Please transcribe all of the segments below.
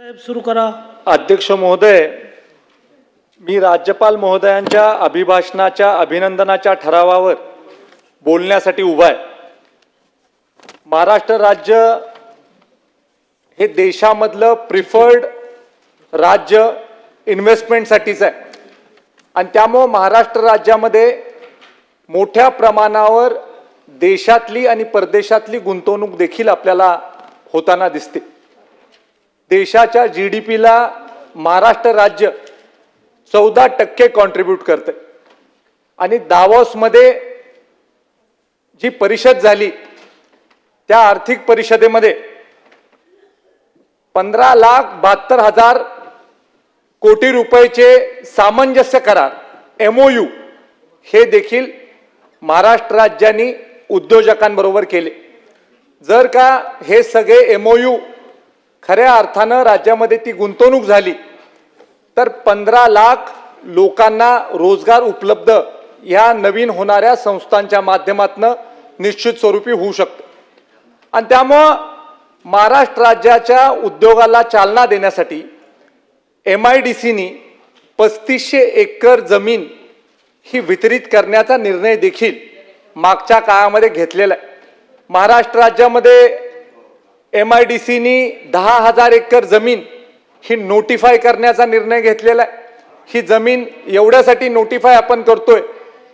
साहेब सुरू करा. अध्यक्ष महोदय मी राज्यपाल महोदयांच्या अभिभाषणाच्या अभिनंदनाच्या ठरावावर बोलण्यासाठी उभा आहे. महाराष्ट्र राज्य हे देशामधलं प्रिफर्ड राज्य इन्व्हेस्टमेंटसाठीच आहे. आणि त्यामुळं महाराष्ट्र राज्यामध्ये मोठ्या प्रमाणावर देशातली आणि परदेशातली गुंतवणूक देखील आपल्याला होताना दिसते. देशाच्या जी डी पीला महाराष्ट्र राज्य चौदा टक्के कॉन्ट्रीब्यूट करते आणि दावॉसमध्ये जी परिषद झाली त्या आर्थिक परिषदेमध्ये पंधरा लाख बहात्तर हजार कोटी रुपयाचे सामंजस्य करार एमओयू हे देखील महाराष्ट्र राज्याने उद्योजकांबरोबर केले. जर का हे सगळे एमओयू खऱ्या अर्थानं राज्यामध्ये ती गुंतवणूक झाली. तर पंधरा लाख लोकांना रोजगार उपलब्ध ह्या नवीन होणाऱ्या संस्थांच्या माध्यमातून निश्चित स्वरूपी होऊ शकतं. आणि त्यामुळं महाराष्ट्र राज्याच्या उद्योगाला चालना देण्यासाठी एम आय डी सीनी पस्तीसशे एकर जमीन ही वितरित करण्याचा निर्णय देखील मागच्या काळामध्ये घेतलेला आहे. महाराष्ट्र राज्यामध्ये एम आय डी सीनी दहा हजार एकर जमीन ही नोटिफाय करण्याचा निर्णय घेतलेला आहे. ही जमीन एवढ्यासाठी नोटिफाय आपण करतोय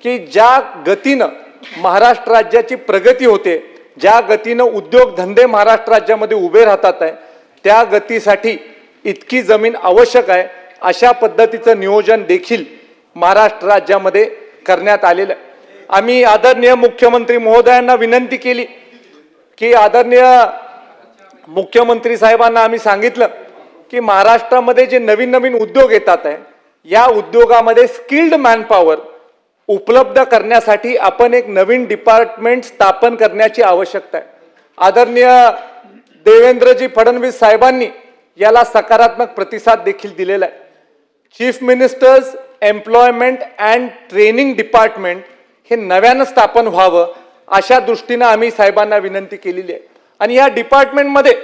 की ज्या गतीनं महाराष्ट्र राज्याची प्रगती होते ज्या गतीनं उद्योगधंदे महाराष्ट्र राज्यामध्ये उभे राहतात आहे त्या गतीसाठी इतकी जमीन आवश्यक आहे अशा पद्धतीचं नियोजन देखील महाराष्ट्र राज्यामध्ये करण्यात आलेलं आहे. आम्ही आदरणीय मुख्यमंत्री महोदयांना विनंती केली की आदरणीय मुख्यमंत्री साहेबांना आम्ही सांगितलं की महाराष्ट्रामध्ये जे नवीन नवीन उद्योग येतात आहे या उद्योगामध्ये स्किल्ड मॅनपॉवर उपलब्ध करण्यासाठी आपण एक नवीन डिपार्टमेंट स्थापन करण्याची आवश्यकता आहे. आदरणीय देवेंद्रजी फडणवीस साहेबांनी याला सकारात्मक प्रतिसाद देखील दिलेला आहे. Chief ministers employment and training department हे नव्यानं स्थापन व्हावं अशा दृष्टीनं आम्ही साहेबांना विनंती केलेली आहे. आणि या डिपार्टमेंटमध्ये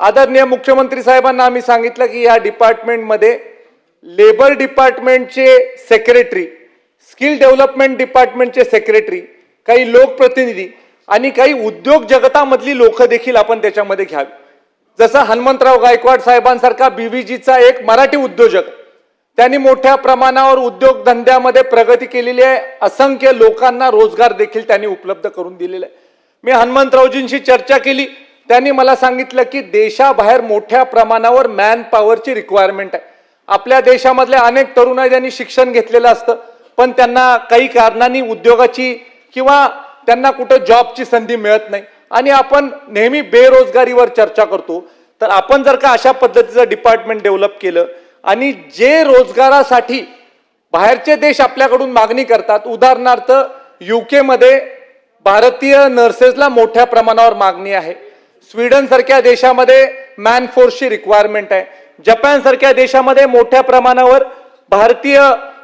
आदरणीय मुख्यमंत्री साहेबांना आम्ही सांगितलं की या डिपार्टमेंटमध्ये लेबर डिपार्टमेंटचे सेक्रेटरी स्किल डेव्हलपमेंट डिपार्टमेंटचे सेक्रेटरी काही लोकप्रतिनिधी आणि काही उद्योग जगतामधली लोक देखील आपण त्याच्यामध्ये घ्यावी. जसं हनुमंतराव गायकवाड साहेबांसारखा बीव्हीजीचा एक मराठी उद्योजक त्यांनी मोठ्या प्रमाणावर उद्योगधंद्यामध्ये प्रगती केलेली आहे. असंख्य लोकांना रोजगार देखील त्यांनी उपलब्ध करून दिलेला आहे. मी हनुमंतरावजींशी चर्चा केली. त्यांनी मला सांगितलं की देशाबाहेर मोठ्या प्रमाणावर मॅन पॉवरची रिक्वायरमेंट आहे. आपल्या देशामधल्या अनेक तरुण आहे ज्यांनी शिक्षण घेतलेलं असतं. पण त्यांना काही कारणांनी उद्योगाची किंवा त्यांना कुठं जॉबची संधी मिळत नाही. आणि आपण नेहमी बेरोजगारीवर चर्चा करतो. तर आपण जर का अशा पद्धतीचं डिपार्टमेंट डेव्हलप केलं आणि जे रोजगारासाठी बाहेरचे देश आपल्याकडून मागणी करतात उदाहरणार्थ युकेमध्ये भारतीय नर्सेसला मोठ्या प्रमाणावर मागणी आहे. स्वीडन सारख्या देशामध्ये मॅन फोर्सची रिक्वायरमेंट आहे. जपान सारख्या देशामध्ये मोठ्या प्रमाणावर भारतीय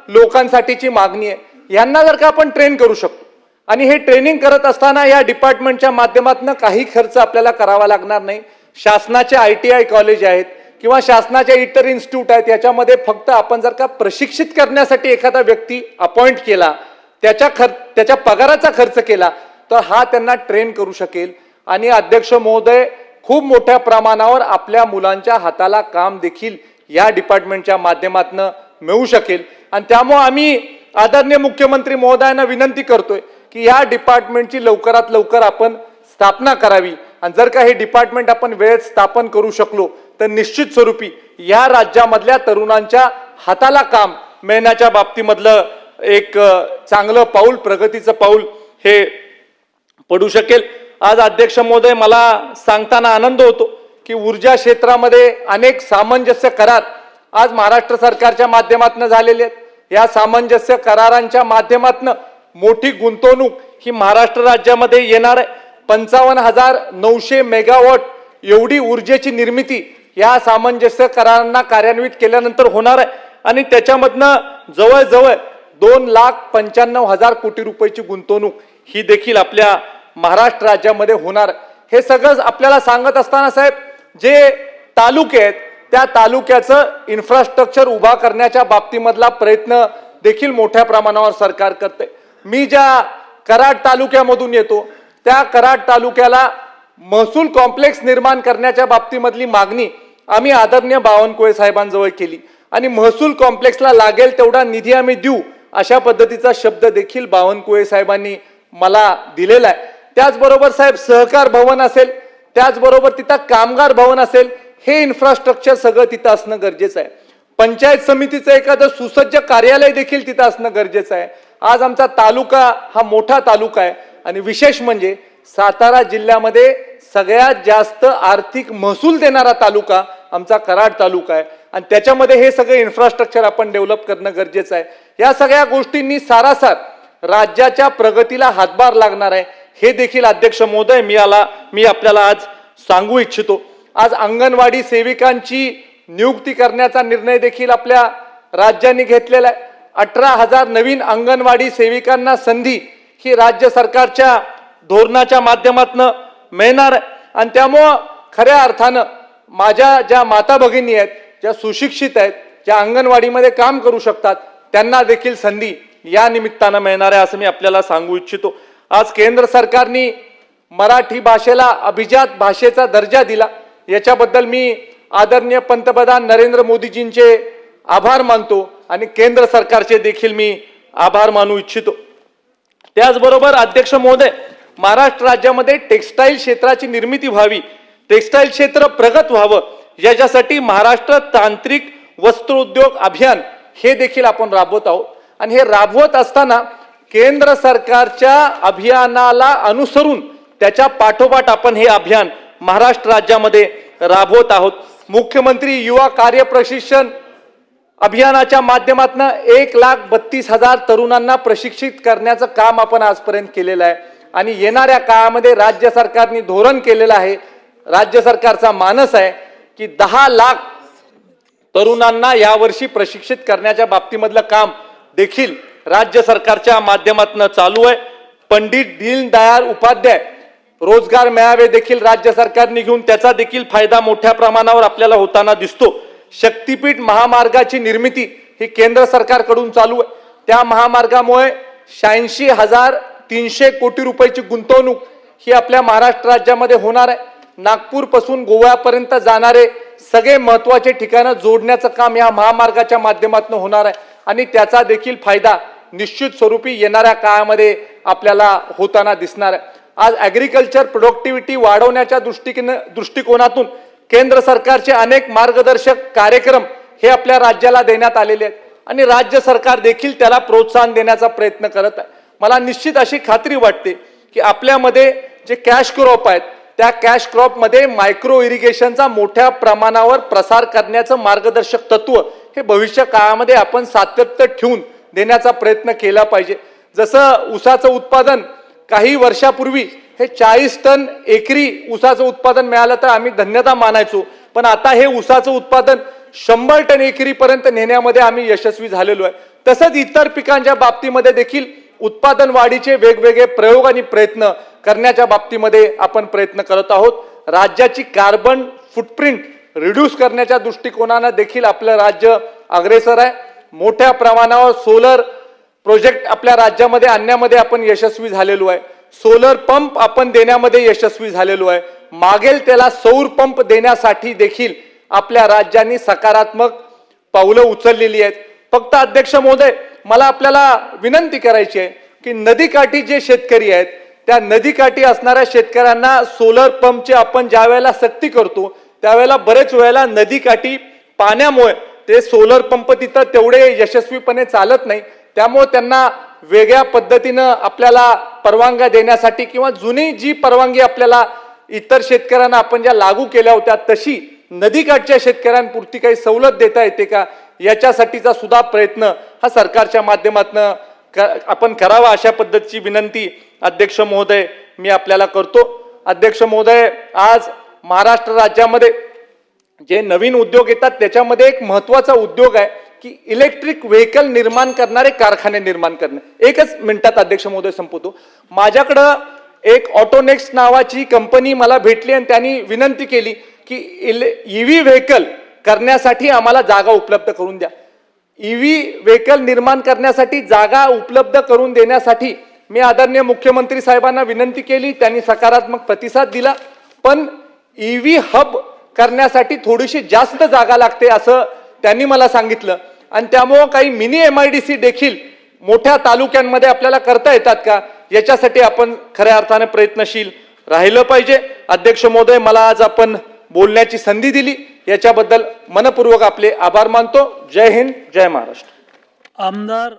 लोकांसाठीची मागणी आहे. यांना जर का आपण ट्रेन करू शकतो आणि हे ट्रेनिंग करत असताना या डिपार्टमेंटच्या माध्यमातून काही खर्च आपल्याला करावा लागणार नाही. शासनाचे आय टी आय कॉलेज आहेत किंवा शासनाच्या इतर इन्स्टिट्यूट आहेत याच्यामध्ये फक्त आपण जर का प्रशिक्षित करण्यासाठी एखादा व्यक्ती अपॉइंट केला त्याच्या खर्च त्याच्या पगाराचा खर्च केला तर हा त्यांना ट्रेन करू शकेल. आणि अध्यक्ष महोदय खूप मोठ्या प्रमाणावर आपल्या मुलांच्या हाताला काम देखील या डिपार्टमेंटच्या माध्यमातून मिळू शकेल. आणि त्यामुळे आम्ही आदरणीय मुख्यमंत्री महोदयांना विनंती करतोय की या डिपार्टमेंटची लवकरात लवकर आपण स्थापना करावी. आणि जर का हे डिपार्टमेंट आपण वेळेत स्थापन करू शकलो तर निश्चित स्वरूपी या राज्यामधल्या तरुणांच्या हाताला काम मिळण्याच्या बाबतीमधलं एक चांगलं पाऊल प्रगतीचं पाऊल हे पडू शकेल. आज अध्यक्ष महोदय मला सांगताना आनंद होतो की ऊर्जा क्षेत्रामध्ये अनेक सामंजस्य करार आज महाराष्ट्र सरकारच्या माध्यमातून झालेले आहेत. या सामंजस्य करारांच्या माध्यमातून मोठी गुंतवणूक ही महाराष्ट्र राज्यामध्ये येणार आहे. पंचावन्न हजार नऊशे मेगावॉट एवढी ऊर्जेची निर्मिती या सामंजस्य करारांना कार्यान्वित केल्यानंतर होणार आहे. आणि त्याच्यामधनं जवळजवळ दोन लाख पंच्याण्णव हजार कोटी रुपयाची गुंतवणूक ही देखील आपल्या महाराष्ट्र राज्यामध्ये होणार. हे सगळं आपल्याला सांगत असताना साहेब जे तालुके आहेत त्या तालुक्याचं इन्फ्रास्ट्रक्चर उभा करण्याच्या बाबतीमधला प्रयत्न देखील मोठ्या प्रमाणावर सरकार करते मी ज्या कराड तालुक्यामधून येतो त्या कराड तालुक्याला महसूल कॉम्प्लेक्स निर्माण करण्याच्या बाबतीमधली मागणी आम्ही आदरणीय बावनकुळे साहेबांजवळ केली. आणि महसूल कॉम्प्लेक्सला लागेल तेवढा निधी आम्ही देऊ अशा पद्धतीचा शब्द देखील बावनकुळे साहेबांनी मला दिलेला आहे. त्याचबरोबर साहेब सहकार भवन असेल त्याचबरोबर तिथं कामगार भवन असेल हे इन्फ्रास्ट्रक्चर सगळं तिथं असणं गरजेचं आहे. पंचायत समितीचं एखादं सुसज्ज कार्यालय देखील तिथं असणं गरजेचं आहे. आज आमचा तालुका हा मोठा तालुका आहे आणि विशेष म्हणजे सातारा जिल्ह्यामध्ये सगळ्यात जास्त आर्थिक महसूल देणारा तालुका आमचा कराड तालुका आहे. आणि त्याच्यामध्ये हे सगळं इन्फ्रास्ट्रक्चर आपण डेव्हलप करणं गरजेचं आहे. या सगळ्या गोष्टींनी सारासार राज्याच्या प्रगतीला हातभार लागणार आहे. हे देखील अध्यक्ष महोदय मी आला मी आपल्याला आज सांगू इच्छितो. आज अंगणवाडी सेविकांची नियुक्ती करण्याचा निर्णय देखील आपल्या राज्याने घेतलेला आहे. अठरा हजार नवीन अंगणवाडी सेविकांना संधी ही राज्य सरकारच्या धोरणाच्या माध्यमातून मिळणार आहे. आणि त्यामुळं खऱ्या अर्थानं माझ्या ज्या माता भगिनी आहेत ज्या सुशिक्षित आहेत ज्या अंगणवाडीमध्ये काम करू शकतात त्यांना देखील संधी या निमित्तानं मिळणार आहे असं मी आपल्याला सांगू इच्छितो. आज केंद्र सरकारने मराठी भाषेला अभिजात भाषेचा दर्जा दिला. याच्याबद्दल मी आदरणीय पंतप्रधान नरेंद्र मोदीजींचे आभार मानतो आणि केंद्र सरकारचे देखील मी आभार मानू इच्छितो. त्याचबरोबर अध्यक्ष महोदय महाराष्ट्र राज्यामध्ये टेक्स्टाईल क्षेत्राची निर्मिती व्हावी टेक्स्टाईल क्षेत्र प्रगत व्हावं याच्यासाठी महाराष्ट्र तांत्रिक वस्त्रोद्योग अभियान हे देखील आपण राबवत आहोत. आणि हे राबवत असताना केंद्र सरकारच्या अभियानाला अनुसरून त्याच्या पाठोपाठ आपण हे अभियान महाराष्ट्र राज्यामध्ये राबवत आहोत. मुख्यमंत्री युवा कार्य प्रशिक्षण अभियानाच्या माध्यमातून एक लाख बत्तीस हजार तरुणांना प्रशिक्षित करण्याचं काम आपण आजपर्यंत केलेलं आहे. आणि येणाऱ्या काळामध्ये राज्य सरकारने धोरण केलेलं आहे. राज्य सरकारचा मानस आहे की दहा लाख तरुणांना यावर्षी प्रशिक्षित करण्याच्या बाबतीमधलं काम देखील राज्य सरकारच्या माध्यमातून चालू आहे. पंडित दीनदयाळ उपाध्याय रोजगार मेळावे देखील राज्य सरकारने घेऊन त्याचा देखील फायदा मोठ्या प्रमाणावर आपल्याला होताना दिसतो. शक्तीपीठ महामार्गाची निर्मिती ही केंद्र सरकारकडून चालू आहे. त्या महामार्गामुळे शहाऐंशी हजार तीनशे कोटी रुपयाची गुंतवणूक ही आपल्या महाराष्ट्र राज्यामध्ये होणार आहे. नागपूरपासून गोव्यापर्यंत जाणारे सगळे महत्त्वाचे ठिकाणं जोडण्याचं काम या महामार्गाच्या माध्यमातून होणार आहे. आणि त्याचा देखील फायदा निश्चित स्वरूपी येणाऱ्या काळामध्ये आपल्याला होताना दिसणार आहे. आज ॲग्रिकल्चर प्रोडक्टिव्हिटी वाढवण्याच्या दृष्टीने दृष्टिकोनातून केंद्र सरकारचे अनेक मार्गदर्शक कार्यक्रम हे आपल्या राज्याला देण्यात आलेले आहेत. आणि राज्य सरकार देखील त्याला प्रोत्साहन देण्याचा प्रयत्न करत आहे. मला निश्चित अशी खात्री वाटते की आपल्यामध्ये जे कॅश क्रॉप आहेत त्या कॅश क्रॉपमध्ये मायक्रो इरिगेशनचा मोठ्या प्रमाणावर प्रसार करण्याचं मार्गदर्शक तत्व हे भविष्य काळामध्ये आपण सातत्य ठेवून देण्याचा प्रयत्न केला पाहिजे. जसं ऊसाचं उत्पादन काही वर्षापूर्वी हे चाळीस टन एकरी ऊसाचं उत्पादन मिळालं तर आम्ही धन्यता मानायचो. पण आता हे ऊसाचं उत्पादन शंभर टन एकरीपर्यंत नेण्यामध्ये आम्ही यशस्वी झालेलो आहे. तसंच इतर पिकांच्या बाबतीमध्ये देखील उत्पादन वाढीचे वेगवेगळे प्रयोग आणि प्रयत्न करण्याच्या बाबतीमध्ये आपण प्रयत्न करत आहोत. राज्याची कार्बन फुटप्रिंट रिड्यूस करण्याच्या दृष्टिकोनानं देखील आपलं राज्य अग्रेसर आहे. मोठ्या प्रमाणावर सोलर प्रोजेक्ट आपल्या राज्यामध्ये आणण्यामध्ये आपण यशस्वी झालेलो आहे. सोलर पंप आपण देण्यामध्ये यशस्वी झालेलो आहे. मागेल त्याला सौर पंप देण्यासाठी देखील आपल्या राज्यांनी सकारात्मक पावलं उचललेली आहेत. फक्त अध्यक्ष महोदय मला आपल्याला विनंती करायची आहे की नदीकाठी जे शेतकरी आहेत त्या नदीकाठी असणाऱ्या शेतकऱ्यांना सोलर पंपचे आपण ज्या वेळेला सक्ती करतो त्यावेळेला बरेच वेळेला नदीकाठी पाण्यामुळे ते सोलर पंप तिथं तेवढे यशस्वीपणे चालत नाही. त्यामुळे त्यांना वेगळ्या पद्धतीनं आपल्याला परवानग्या देण्यासाठी किंवा जुनी जी परवानगी आपल्याला इतर शेतकऱ्यांना आपण ज्या लागू केल्या होत्या तशी नदीकाठच्या शेतकऱ्यांपुरती काही सवलत देता येते का? याच्यासाठीचा सुद्धा प्रयत्न हा सरकारच्या माध्यमातून आपण करावा अशा पद्धतीची विनंती अध्यक्ष महोदय मी आपल्याला करतो. अध्यक्ष महोदय आज महाराष्ट्र राज्यामध्ये जे नवीन उद्योग येतात त्याच्यामध्ये एक महत्त्वाचा उद्योग आहे की इलेक्ट्रिक व्हेकल निर्माण करणारे कारखाने निर्माण करणे. एकच मिनिटात अध्यक्ष महोदय संपवतो. माझ्याकडं एक ऑटोनेक्स नावाची कंपनी मला भेटली आणि त्यांनी विनंती केली की इले ई व्ही व्हेकल करण्यासाठी आम्हाला जागा उपलब्ध करून द्या. ईव्ही व्हेकल निर्माण करण्यासाठी जागा उपलब्ध करून देण्यासाठी मी आदरणीय मुख्यमंत्री साहेबांना विनंती केली. त्यांनी सकारात्मक प्रतिसाद दिला. पण ई व्ही हब करण्यासाठी थोडीशी जास्त जागा लागते असं त्यांनी मला सांगितलं. आणि त्यामुळं काही mini M I D C देखील मोठ्या तालुक्यांमध्ये आपल्याला करता येतात का? याच्यासाठी आपण खऱ्या अर्थाने प्रयत्नशील राहिलं पाहिजे. अध्यक्ष महोदय मला आज आपण बोलण्याची संधी दिली. याच्याबद्दल मनपूर्वक आपले आभार मानतो. जय हिंद जय महाराष्ट्र. आमदार